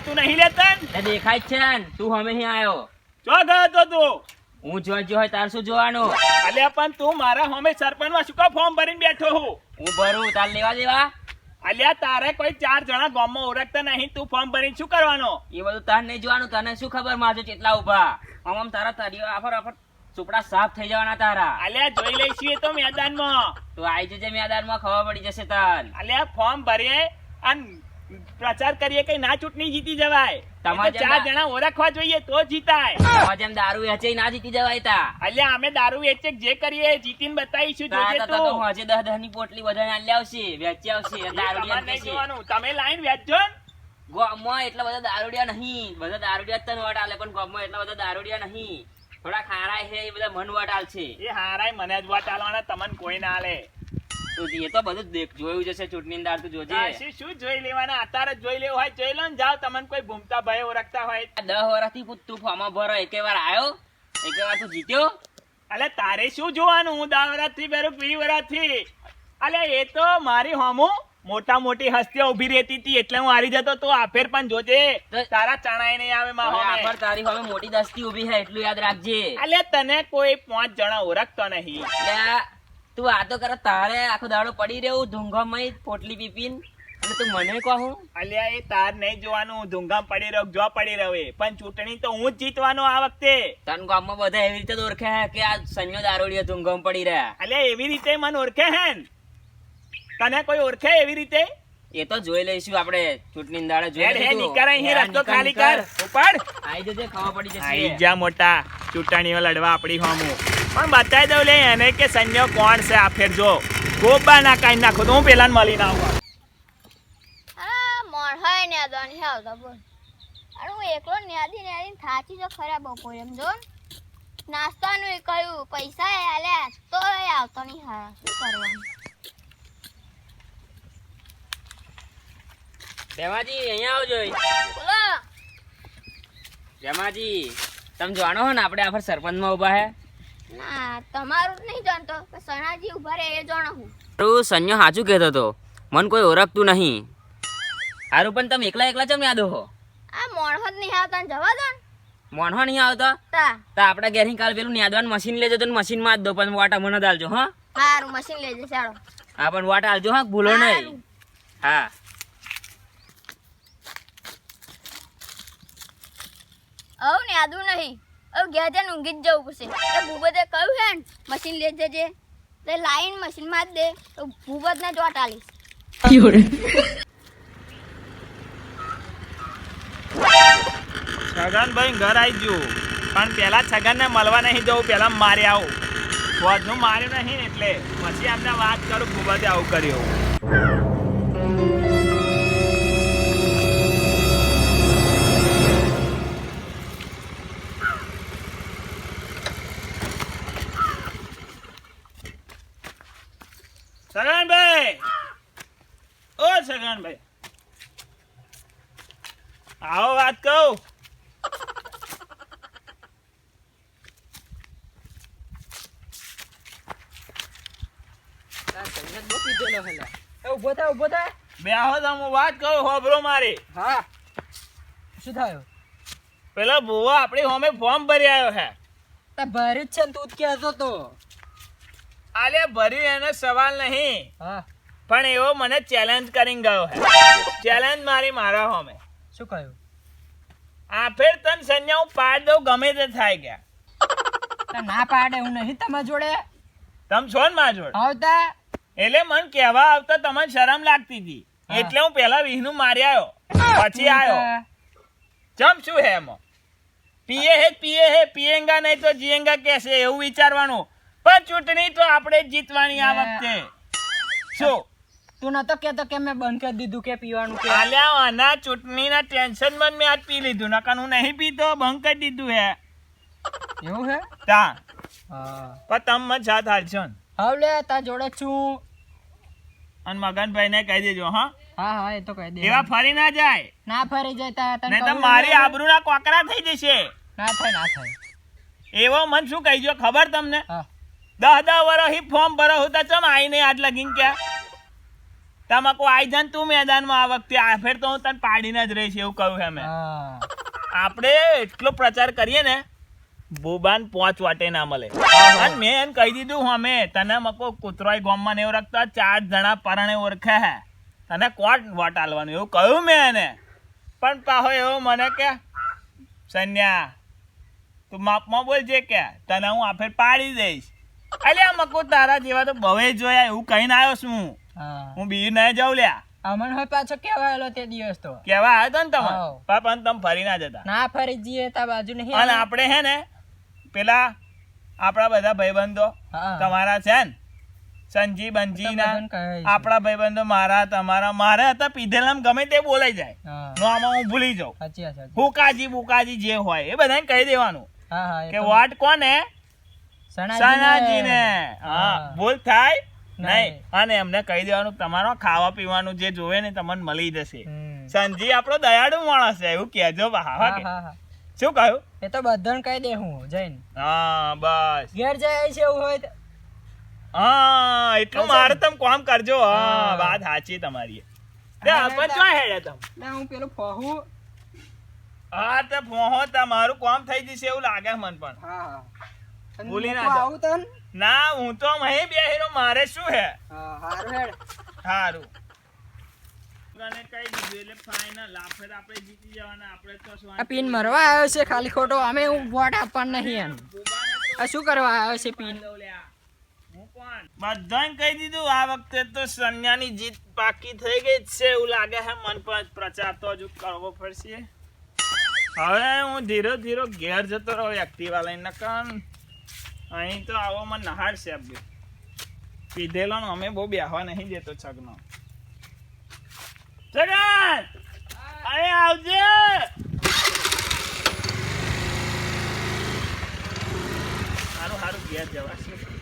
દેખાતું નહીં લેતા ને દેખાય છે ને. તું હમે અહીં આવ્યો ચો ગયો તો તું. હું જો જો હોય તાર શું જોવાનું? અલ્યા પણ તું મારા હોમે સરપંચમાં શું કામ ફોર્મ ભરીને બેઠો હું? હું ભરું તાર લેવા દેવા? અલ્યા તારે કોઈ ચાર જણા ગામમાં ઓળખતા નહીં તું ફોર્મ ભરીને શું કરવાનો? એ બધું તાર નહીં જોવાનું તને શું ખબર મારજો કેટલા ઊભા આમ તારા તરીઓ આફર આફર સુપડા સાફ થઈ જવાના તારા. અલ્યા જોઈ લઈશું એ તો મેદાનમાં. તું આવી જજે મેદાનમાં ખબર પડી જશે તાર અલ્યા ફોર્મ ભરીએ અને પ્રચાર કરીએ કે ના ચૂંટણી જીતી જવાય. તમારે ચાર જણા ઓળખવા જોઈએ તો જીતાય. જેમ દારૂ વેચે ના જીતી જવાય તા. અલ્યા અમે દારૂ વેચે જે કરીએ જીતીને બતાવીશું જોજે તો હજે દહ દહની પોટલી બધાને આલી આવશે વેચી આવશે દારૂ. તમે લાઈન વેચજો ગોમમાં એટલા બધા દારૂડિયા નહીં. બધા દારૂડિયા તન વટ આલે પણ ગોમમાં એટલા બધા દારૂડિયા નહીં. થોડા ખારાય છે એ બધા મન વટ આલશે. એ હારાય મને જ વાત આલવાના તમને કોઈ ના આલે. એ તો બધું દેખ જોયું જશે ચૂંટણી ની તું જોજે. શું જોઈ લેવાના? અત્યારે જોઈ લેવું હોય જોઈ લો ને જાઓ તમને કોઈ ભૂમતા ભાઈ ઓળખતા હોય. દસ વર્ષથી તું ફોર્મ ભરો એકે વાર આવ્યો એકે વાર તું જીત્યો. અલે તારે શું જોવાનું? હું દસ વર્ષથી બેરું વીસ વર્ષથી અલે એ તો મારી હોમું મોટા મોટી હસ્તીઓ ઊભી રહેતી હતી એટલે હું હારી જતો તો આફેર પણ જોજે. તારા ચણાય નહીં આવે મારો આફેર તારી હવે મોટી દસ્તી ઊભી છે એટલું યાદ રાખજે. અલે તને કોઈ પાંચ જણા ઓળખતો નહીં. તું આ તો કરે તારે આખો દાડો પડી રહ્યો ધૂંઘામાં પોટલી પીપીન. અને તું મને કહો. અલ્યા એ તાર નહીં જોવાનું ધૂંઘામ પડી રહ્યો જો પડી રહ્યો એ. પણ ચૂંટણી તો હું જ જીતવાનો આ વખતે. તન ગામમાં બધા એવી રીતે ઓળખે હે કે આ સંયો દારૂડિયા ધૂંઘામ પડી રહ્યા. અલ્યા એવી રીતે મને ઓળખે હે તને કોઈ ઓળખે એવી રીતે? એ તો જોઈ લઈશું આપણે ચૂંટણી દાડે જોઈ લઈશું. નીકળ અહીં રસ્તો ખાલી કર. ઉપર આઈ જજે ખબર પડી આઈ જા મોટા. ચૂંટણીઓ લડવા આપણી હોમું. પણ બતાવી દઉં લે એને કે સંજય કોણ છે આ ફેર જો. ગોબા ના કાઈ નાખો તો હું પેલા મળીને આવું આ મોણહાય ને આદવાની હે આવતા બોલ. અરે હું એકલો ન્યાદી ન્યાદી થાચી તો ખરા બપોરે એમ જો નાસ્તાનું ય કહ્યું પૈસા તો ય આવતો નહીં હા શું કરવાનું? રેમાજી અહીંયા આવજો. બોલો. રેમાજી તમે જાણો હો ને આપણે આફર સરપંચમાં ઊભા હે. ના તમારું નહીં જાણતો કે સણાજી ઊભા રહે એ જાણો હું તું સંયો સાચું કહેતો હતો મન કોઈ ઓળખતું નહીં. હારું પણ તમે એકલા એકલા ચમ યાદો હો? આ મોણહો જ નહીં આવતા ને જવા દો મોણહો નહીં આવતો? તા. તો આપણે ઘેર કાલ પેલું યાદવાનું મશીન લેજો તો મશીનમાં જ દો પણ વાટા મને દાલજો હા. સારું મશીન લેજે ચાલો હા પણ વાટા આલજો હા ભૂલો નહીં. હા. ઓ ને યાદું નહીં. હવે ઘેર જઈને ઊંઘી જ જવું પડશે. ભૂપતે કહ્યું છે ને મશીન લઈ જજે. તે લાઈન મશીનમાં જ દે. તો ભૂપતને જોટ આલીશ. છગનભાઈ ઘર આવી ગયું. પણ પેલા છગનને મળવા નહીં જવું, પેલા મારે આવું. વધુ માર્યું નહીં ને એટલે પછી આપણે વાત કરું, ભૂપતે આવું કર્યું. છગનભાઈ ઓ છગનભાઈ આવો વાત કહું. વાત કહું હોબરો મારી. હા શું થયું પેલા ભૂવો આપણી હોમે ફોર્મ ભરી આવ્યો છે. તા જ છે તું જ કહેતો તો. આલે ભર્યું એનો સવાલ નહીં. પણ એવો મને ચેલેન્જ કરીને ગયો હે. ચેલેન્જ મારી મારા હોમે. શું કહ્યું? આ ફેર તન સંજ્ઞા હું પાડ દઉં ગમે તે થાય ગયા. ના પાડે હું નહીં તમારા જોડે? તમ છો ને મારા જોડે? આવતા? એટલે મન કહેવા આવતા તમને શરમ લાગતી હતી. એટલે હું પેલા વિહનું મારી આવ્યો. પછી આવ્યો. ચમ શું હે એમાં? પીએ હે પીએ હે પીએંગા નહીં તો જીએંગા કેસે? એવું વિચારવાનું. પણ ચૂંટણી તો આપણે જીતવાની આ ને- વખતે. શું? તું નતો કેતો કે મેં બંધ કરી દીધું કે પીવાનું કે આલ્યા આના ચૂંટણીના ટેન્શનમાં મેં આજ પી લીધું નકર હું નહીં પીતો બંધ કરી દીધું હે. એવું હે? તા. પણ તમે સાથ હાલશો હવે લે તાર જોડે છું. અને મગનભાઈ ને કહી દેજો હા? હા હા એ તો કહી દે. એવા ફરી ના જાય. ના ફરી જાય તા તને તો મારી આબરૂ આબરૂના કોકરા થઈ જશે. ના થાય ના થાય. એવો મન શું કહી જો ખબર તમને? હા. દહ દહ વર્ષ ફોર્મ ભરો હું તો ચમ આઈને આજ લગીન ક્યાં? તમાકુ આઈ જાન તું મેદાનમાં આ વખતે આ ફેર તો હું તને પાડીને જ રહીશ એવું કહ્યું હે મેં. આપણે એટલો પ્રચાર કરીએ ને બોબાન પોચ વાટે ના મળે. અને મેં એને કહી દીધું અમે તને મકો કૂતરોય ગામમાં ને એવું રાખતા ચાર જણા પરણે ઓળખે હે. તને કોટ વોટ આલવાનું એવું કહ્યું મેં એને. પણ પાહો એવો મને કે સન્યા તું માપમાં બોલજે કે તને હું આ ફેર પાડી દઈશ. અલ્યા મકો તારા જેવા તો બવે જોયા એવું કહીને આવ્યો છું હું. બીર નહીં જાઉં લ્યા. અમન હોય પાછો કેવાયેલો તે દિવસ તો? કેવા આવ્યો તો ને તમે. પાપા તમે ફરી ના જતા. ના ફરી જઈએ તા બાજુ નહીં અને આપણે હે ને પેલા આપણા બધા ભાઈબંધો તમારા છે ને સંજી બંજી ના આપણા ભાઈબંધો મારા તમારા મારે હતા પીધેલા ગમે તે બોલાઈ જાય. નો આમાં હું ભૂલી જાઉં. ફૂકાજી બુકાજી જે હોય એ બધાને કહી દેવાનું. કે વાટ કોને? સણાજીને. હા. ભૂલ થાય નહીં. અને એમને કહી દેવાનું તમારો ખાવા પીવાનું જે જોવે ને તમને મળી જશે. સંજી આપણો દયાળુ માણસ છે એવું કહેજો હા શું કહ્યું? એ તો બધાને કહી દે હું જઈને. હા બસ. ઘેર જાય છે એવું હોય હા એટલું મારે તમે કામ કરજો. હા. વાત સાચી તમારી. તે હા, જો હેડે તમ? ના હું પેલું ફહુ. હા તે ફોહો તમારું કામ થઈ જશે એવું લાગે મને પણ. હા. ભૂલી ના આવું તન? ના હું તો અહીં બેહીનો મારે શું હે? હારું હેડ. તને કહી દીધું એટલે ફાઇનલ આપણે આપણે જીતી જવાના આપણે તો આ પિન મરવા આવ્યો છે ખાલી ખોટો અમે હું વોટ આપવાનું નહીં એમ. આ શું કરવા આવ્યો છે પિન? બધાને કહી દીધું આ વખતે તો સન્યાની જીત પાકી થઈ ગઈ જ છે એવું લાગે છે મન પર. પ્રચાર તો હજુ કરવો પડશે. હવે હું ધીરે ધીરે ઘેર જતો રહ્યો એક્ટિવા લઈને નકન અહીં તો આવો મને નહાર છે પીધેલો ને અમે બહુ બેહવા નહીં દેતો છગનો. છગન અહીં આવજે! સારું સારું ઘેર જવાશે